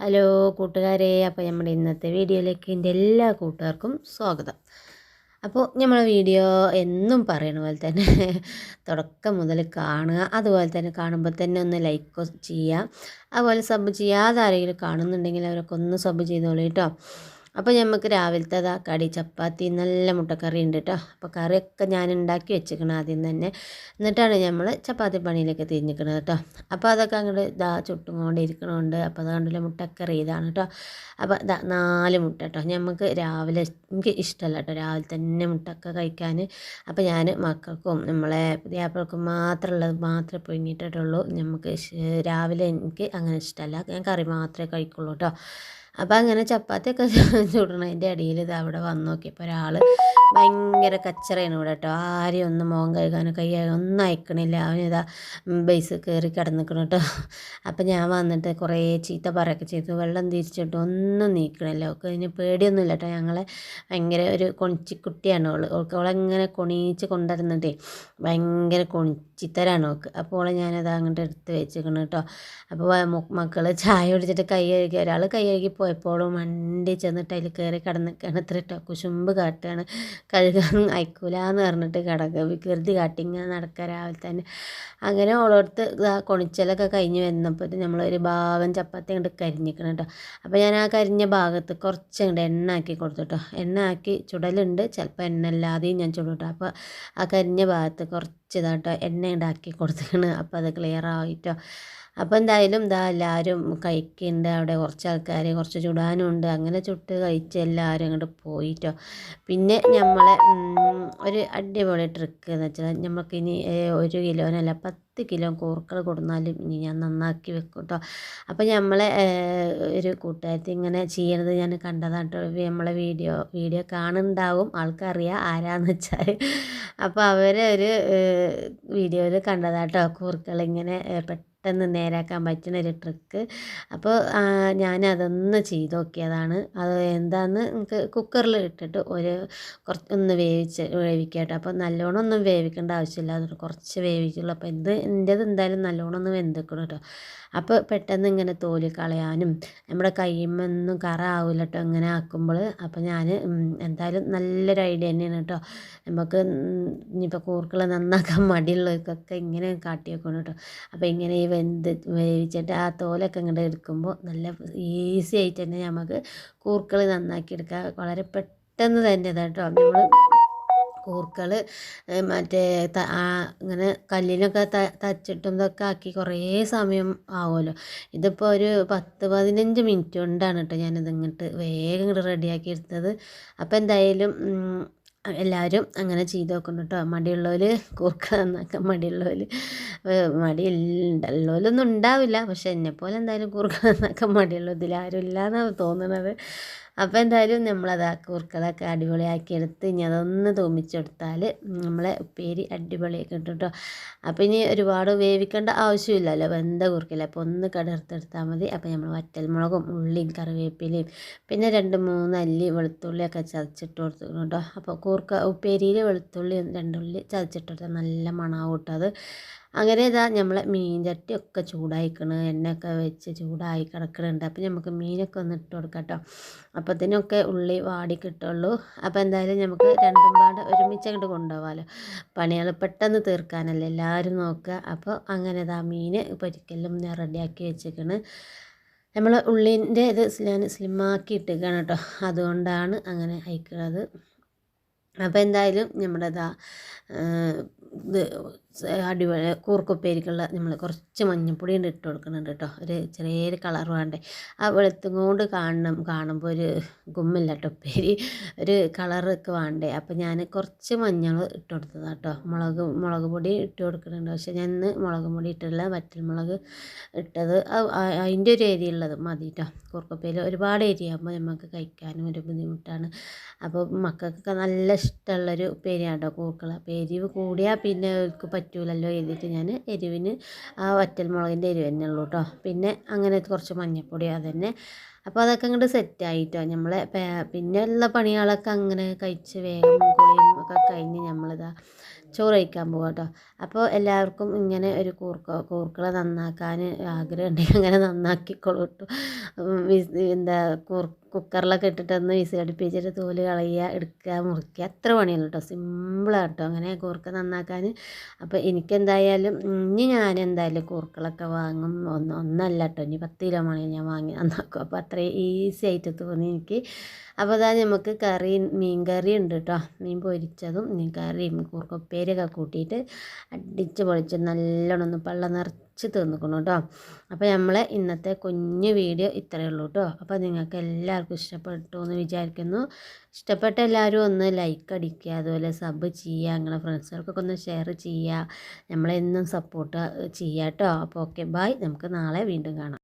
Hello കൂട്ടുകാരെ. അപ്പോൾ നമ്മുടെ ഇന്നത്തെ വീഡിയോയിലേക്ക് എന്റെ എല്ലാ കൂട്ടുകാർക്കും സ്വാഗതം. അപ്പോൾ നമ്മളെ വീഡിയോ എന്നും പറയണ പോലെ തന്നെ തുടക്കം മുതൽ കാണുക. അതുപോലെ തന്നെ കാണുമ്പോൾ തന്നെ ഒന്ന് ലൈക്ക് ചെയ്യുക. അതുപോലെ സബ് ചെയ്യാതെ ആരെങ്കിലും കാണുന്നുണ്ടെങ്കിൽ അവരൊക്കെ ഒന്ന് സബ് ചെയ്തോളൂ കേട്ടോ. അപ്പോൾ നമുക്ക് രാവിലത്തെ അതാ കടി ചപ്പാത്തി നല്ല മുട്ടക്കറി ഉണ്ട് കേട്ടോ അപ്പോൾ കറിയൊക്കെ ഞാൻ ഉണ്ടാക്കി വെച്ചിരിക്കണം ആദ്യം തന്നെ. എന്നിട്ടാണ് നമ്മൾ ചപ്പാത്തി പണിയിലേക്ക് തിരിഞ്ഞിരിക്കുന്നത് കേട്ടോ അപ്പോൾ അതൊക്കെ അങ്ങോട്ട് ഇതാ ചുട്ടും കൊണ്ട് ഇരിക്കണമുണ്ട് അപ്പോൾ അതുകൊണ്ടുള്ള മുട്ടക്കറി ഇതാണ് കേട്ടോ അപ്പോൾ ഇതാ നാല് മുട്ട കേട്ടോ നമുക്ക് രാവിലെ എനിക്ക് ഇഷ്ടമല്ല കേട്ടോ രാവിലെ തന്നെ മുട്ടക്ക കഴിക്കാൻ അപ്പോൾ ഞാൻ മക്കൾക്കും നമ്മളെ പുതിയാപ്പിൾക്കും മാത്രമുള്ളത് മാത്രമേ പൊങ്ങിയിട്ടുള്ളൂ നമുക്ക് രാവിലെ എനിക്ക് അങ്ങനെ ഇഷ്ടമല്ല ഞാൻ കറി മാത്രമേ കഴിക്കുള്ളൂ കേട്ടോ അപ്പോൾ അങ്ങനെ ചപ്പാത്തിയൊക്കെ ചുടണതിന്റെ ഇടയിൽ ഇത് അവിടെ വന്നു നോക്കിയപ്പോൾ ഒരാൾ ഭയങ്കര കച്ചറയാണ് ഇവിടെ കേട്ടോ. ആരെയും ഒന്നും മോൻ കഴുകാനോ കൈ കഴുകാനോ ഒന്നും അയക്കണില്ല. അവനിതാ ബേസ് കയറി കിടന്നിക്കണം കേട്ടോ. അപ്പം ഞാൻ വന്നിട്ട് കുറേ ചീത്ത പറയൊക്കെ ചെയ്തു. വെള്ളം തിരിച്ചിട്ട് ഒന്നും നീക്കണില്ല. ഒക്കെ അതിന് പേടിയൊന്നുമില്ല കേട്ടോ. ഞങ്ങളെ ഭയങ്കര ഒരു കൊണിച്ചിക്കുട്ടിയാണ് അവൾ ഓൾക്ക് അവളെങ്ങനെ കൊണീച്ച് കൊണ്ടുവരുന്നതേ ഭയങ്കര കൊണിച്ചിത്തരാണ് ഓക്ക്. അപ്പോൾ അവളെ ഞാനത് അങ്ങോട്ട് എടുത്ത് വെച്ചിരിക്കണം കേട്ടോ. അപ്പോൾ മക്കൾ ചായ കുടിച്ചിട്ട് കൈ കഴുകി ഒരാൾ കൈ കഴുകി പോയപ്പോഴും വണ്ടി ചെന്നിട്ട് അതിൽ കയറി കിടന്ന് കേട്ടോ കുശുമ്പ് കാട്ടുകയാണ് കഴുകാൻ അയക്കൂല എന്ന് പറഞ്ഞിട്ട് കിടക്കുക വികൃതി കാട്ടി ഇങ്ങനെ നടക്കുക രാവിലെ തന്നെ. അങ്ങനെ ഓളോടത്ത് കൊണിച്ചലൊക്കെ കഴിഞ്ഞ് വന്നപ്പോൾ നമ്മളൊരു ഭാഗം ചപ്പാത്തി അങ്ങോട്ട് കരിഞ്ഞിക്കണം കേട്ടോ അപ്പോൾ ഞാൻ ആ കരിഞ്ഞ ഭാഗത്ത് കുറച്ച് അങ്ങോട്ട് എണ്ണ ആക്കി കൊടുത്തുട്ടോ എണ്ണ ആക്കി ചുടലുണ്ട്. ചിലപ്പോൾ എണ്ണ അല്ലാതെയും ഞാൻ ചുടും കേട്ടോ അപ്പോൾ ആ കരിഞ്ഞ ഭാഗത്ത് കുറച്ച് ഇതാട്ടോ എണ്ണ ഉണ്ടാക്കി കൊടുത്തിരിക്കണ്. അപ്പോൾ അത് ക്ലിയർ ആയിട്ടോ. അപ്പോൾ എന്തായാലും ഇതാ എല്ലാവരും കഴിക്കുന്നുണ്ട് അവിടെ കുറച്ച് ആൾക്കാർ കുറച്ച് ചുടാനും അങ്ങനെ ചുട്ട് കഴിച്ച് എല്ലാവരും അങ്ങോട്ട് പോയിട്ടോ. പിന്നെ നമ്മളെ ഒരു അടിപൊളി ട്രിക്ക് എന്ന് വെച്ചാൽ നമുക്കിനി ഒരു കിലോനല്ല പത്ത് കിലോ കോർക്കൾ കൊടുന്നാലും ഇനി ഞാൻ നന്നാക്കി വെക്കും കേട്ടോ അപ്പോൾ നമ്മളെ ഒരു കൂട്ടുകാരത്തി ഇങ്ങനെ ചെയ്യണത് ഞാൻ കണ്ടതാണ് കേട്ടോ നമ്മളെ വീഡിയോ വീഡിയോ കാണുന്നുണ്ടാവും. ആൾക്കറിയാം ആരാന്ന് വെച്ചാൽ. അപ്പോൾ അവരെ ഒരു വീഡിയോയിൽ കണ്ടതാട്ടോ. കൂർക്കൾ ഇങ്ങനെ പെട്ടെന്ന് പെട്ടെന്ന് നേരാക്കാൻ പറ്റുന്ന ഒരു ട്രിക്ക്. അപ്പോൾ ഞാൻ ഞാനതൊന്ന് ചെയ്ത് നോക്കിയതാണ്. അത് എന്താന്ന് നമുക്ക് കുക്കറിൽ ഇട്ടിട്ട് ഒരു കുറച്ച് ഒന്ന് വേവിച്ച് വേവിക്കുക കേട്ടോ അപ്പോൾ നല്ലോണം ഒന്നും വേവിക്കേണ്ട ആവശ്യമില്ല. അതൊരു കുറച്ച് വേവിക്കുള്ളൂ. അപ്പോൾ ഇത് എന്റേത് എന്തായാലും നല്ലോണം ഒന്ന് വെന്തിക്കണം കേട്ടോ. അപ്പോൾ പെട്ടെന്ന് ഇങ്ങനെ തോൽ കളയാനും നമ്മുടെ കയ്യുമൊന്നും കറ ആവില്ല കേട്ടോ ഇങ്ങനെ ആക്കുമ്പോൾ അപ്പോൾ ഞാൻ എന്തായാലും നല്ലൊരു ഐഡിയ തന്നെയാണ് കേട്ടോ. നമുക്ക് ഇനിയിപ്പോൾ കൂർക്കള നന്നാക്കാൻ മടിയുള്ളവർക്കൊക്കെ ഇങ്ങനെ കാട്ടി വെക്കണം കേട്ടോ. അപ്പോൾ ഇങ്ങനെ ഈ വെന്ത് വേവിച്ചിട്ട് ആ തോലൊക്കെ ഇങ്ങോട്ട് എടുക്കുമ്പോൾ നല്ല ഈസി ആയിട്ട് തന്നെ നമുക്ക് കൂർക്കൾ നന്നാക്കി എടുക്കാം വളരെ പെട്ടെന്ന് തന്നെ കേട്ടോ. നമ്മൾ കൂർക്കൾ മറ്റേ ഇങ്ങനെ കല്ലിനൊക്കെ തച്ചിട്ടും ഇതൊക്കെ ആക്കി കുറേ സമയം ആവുമല്ലോ. ഇതിപ്പോൾ ഒരു പത്ത് പതിനഞ്ച് മിനിറ്റ് കൊണ്ടാണ് കേട്ടോ ഞാനിത് ഇങ്ങോട്ട് വേഗം ഇങ്ങോട്ട് റെഡിയാക്കി എടുത്തത്. അപ്പോൾ എന്തായാലും എല്ലാവരും അങ്ങനെ ചെയ്ത് നോക്കണം കേട്ടോ മടിയുള്ളവർ കൂർക്ക എന്നൊക്കെ മടിയുള്ളവർ മടി ഉള്ളവരൊന്നും ഉണ്ടാവില്ല. പക്ഷെ എന്നെപ്പോലെ എന്തായാലും കൂർക്ക നന്നാക്കാൻ മടിയുള്ളൂ ഇതിലാരും ഇല്ലയെന്നാണ് തോന്നുന്നത് അപ്പോൾ എന്തായാലും നമ്മളത് ആ കൂർക്കളൊക്കെ അടിപൊളിയാക്കി എടുത്ത് ഇനി അതൊന്ന് തോമിച്ചെടുത്താൽ നമ്മളെ ഉപ്പേരി അടിപൊളിയാക്കി കേട്ടോ അപ്പോൾ ഇനി ഒരുപാട് വേവിക്കേണ്ട ആവശ്യമില്ലല്ലോ. വെന്ത കുറുക്കില്ല അപ്പോൾ ഒന്ന് കടർത്തെടുത്താൽ മതി. അപ്പോൾ നമ്മൾ വറ്റൽമുളകും ഉള്ളിയും കറിവേപ്പിലയും പിന്നെ രണ്ട് മൂന്ന് അല്ലി വെളുത്തുള്ളിയൊക്കെ ചതച്ചിട്ട് കൊടുത്തു കേട്ടോ അപ്പോൾ കൂർക്ക ഉപ്പേരിയിൽ വെളുത്തുള്ളിയും രണ്ടുള്ളി ചതച്ചിട്ട് കൊടുത്താൽ നല്ല മണമാവും കേട്ടോ അങ്ങനെ ഇതാ നമ്മളെ മീൻ ചട്ടിയൊക്കെ ചൂടായിക്കണ് എണ്ണയൊക്കെ വെച്ച് ചൂടായി കിടക്കണുണ്ട്. അപ്പോൾ നമുക്ക് മീനൊക്കെ ഒന്ന് ഇട്ട് കൊടുക്കാം കേട്ടോ അപ്പത്തിനൊക്കെ ഉള്ളി വാടി കിട്ടുള്ളൂ അപ്പോൾ എന്തായാലും നമുക്ക് രണ്ടും പാട് ഒരുമിച്ച് അങ്ങോട്ട് കൊണ്ടുപോകാമല്ലോ പണികൾ പെട്ടെന്ന് തീർക്കാനല്ലേ എല്ലാവരും നോക്കുക അപ്പോൾ അങ്ങനെ ഇതാ മീൻ പൊരിക്കലും ഞാൻ റെഡിയാക്കി വെച്ചേക്കണ്. നമ്മൾ ഉള്ളിന്റെ ഇത് ഞാൻ സ്ലിമാക്കി ഇട്ടേക്കാണ് കേട്ടോ അതുകൊണ്ടാണ് അങ്ങനെ അയക്കുന്നത് അപ്പോൾ എന്തായാലും നമ്മുടെ ഇതാ ഇത് അടിപൊളി കൂർക്കുപ്പേരിക്കുള്ള നമ്മൾ കുറച്ച് മഞ്ഞൾപ്പൊടി ഉണ്ട് ഇട്ട് കൊടുക്കുന്നുണ്ട് കേട്ടോ. ഒരു ചെറിയ കളർ വേണ്ടേ. ആ വെളുത്തും കൊണ്ട് കാണണം കാണുമ്പോൾ ഒരു ഗുമ്മില്ല കേട്ടോ ഉപ്പേരി. ഒരു കളറൊക്കെ വേണ്ടേ. അപ്പോൾ ഞാൻ കുറച്ച് മഞ്ഞൾ ഇട്ട് കൊടുത്തതാണ് കേട്ടോ. മുളക് മുളക് പൊടി ഇട്ട് കൊടുക്കുന്നുണ്ട്. പക്ഷേ ഞാൻ ഇന്ന് മുളക് പൊടി ഇട്ടില്ല വറ്റൽമുളക് ഇട്ടത്. അതിന്റെ ഒരു ഏരിയ ഉള്ളത് മതി കേട്ടോ. കൂർക്കുപ്പേരി ഒരുപാട് ഏരിയ ആകുമ്പോൾ നമുക്ക് കഴിക്കാനും ഒരു ബുദ്ധിമുട്ടാണ്. അപ്പോൾ മക്കൾക്കൊക്കെ നല്ല ഇഷ്ടമുള്ളൊരു ഉപ്പേരിയാണ് കേട്ടോ കൂർക്കള പേരി എരിവ് കൂടിയാൽ പിന്നെ അവർക്ക് പറ്റൂലല്ലോ എഴുതിയിട്ട് ഞാൻ എരിവിന് ആ വറ്റൽമുളകിന്റെ എരിവ് തന്നെ ഉള്ളൂ കേട്ടോ പിന്നെ അങ്ങനെ കുറച്ച് മഞ്ഞൾപ്പൊടി അതന്നെ. അപ്പോൾ അതൊക്കെ അങ്ങോട്ട് സെറ്റായിട്ടോ നമ്മളെ പിന്നെ ഉള്ള പണികളൊക്കെ അങ്ങനെ കഴിച്ച് വേഗം കുളിയും ഒക്കെ കഴിഞ്ഞ് നമ്മളിതാ ചോറ് കഴിക്കാൻ പോകാം കേട്ടോ അപ്പോൾ എല്ലാവർക്കും ഇങ്ങനെ ഒരു കൂർക്ക കൂർക്കള നന്നാക്കാൻ ആഗ്രഹം ഉണ്ടെങ്കിൽ അങ്ങനെ നന്നാക്കിക്കോളൂ കേട്ടോ എന്താ കൂർ കുക്കറിലൊക്കെ ഇട്ടിട്ടൊന്ന് വിസിലടുപ്പിച്ചിട്ട് തോൽ കളയുക എടുക്കുക മുറിക്കുക അത്ര പണിയുള്ളൂ കേട്ടോ സിമ്പിളാണ് കേട്ടോ അങ്ങനെ കൂർക്ക നന്നാക്കാൻ. അപ്പോൾ എനിക്കെന്തായാലും ഇനി ഞാൻ എന്തായാലും കൂർക്കളൊക്കെ വാങ്ങും. ഒന്ന് ഒന്നല്ല കേട്ടോ ഇനി പത്ത് കിലോ മണി ഞാൻ വാങ്ങി നന്നാക്കും. അപ്പോൾ അത്രയും ഈസി ആയിട്ട് തോന്നി എനിക്ക്. അപ്പോൾ അതാ നമുക്ക് കറി മീൻ കറി ഉണ്ട് കേട്ടോ മീൻ പൊരിച്ചതും മീൻ കറിയും കുറുക്കപ്പേരൊക്കെ കൂട്ടിയിട്ട് അടിച്ച് പൊളിച്ച് നല്ലോണം ഒന്ന് പള്ള നിറച്ച് തിന്നിക്കണം കേട്ടോ അപ്പോൾ നമ്മളെ ഇന്നത്തെ കുഞ്ഞു വീഡിയോ ഇത്രയേ ഉള്ളൂ കേട്ടോ അപ്പോൾ നിങ്ങൾക്ക് എല്ലാവർക്കും ഇഷ്ടപ്പെട്ടു എന്ന് വിചാരിക്കുന്നു. ഇഷ്ടപ്പെട്ട എല്ലാവരും ഒന്ന് ലൈക്ക് അടിക്കുക അതുപോലെ സബ് ചെയ്യുക നിങ്ങളെ ഫ്രണ്ട്സുകൾക്കൊക്കെ ഒന്ന് ഷെയർ ചെയ്യുക. നമ്മളെന്നും സപ്പോർട്ട് ചെയ്യുക കേട്ടോ അപ്പോൾ ഓക്കെ ബായ് നമുക്ക് നാളെ വീണ്ടും കാണാം.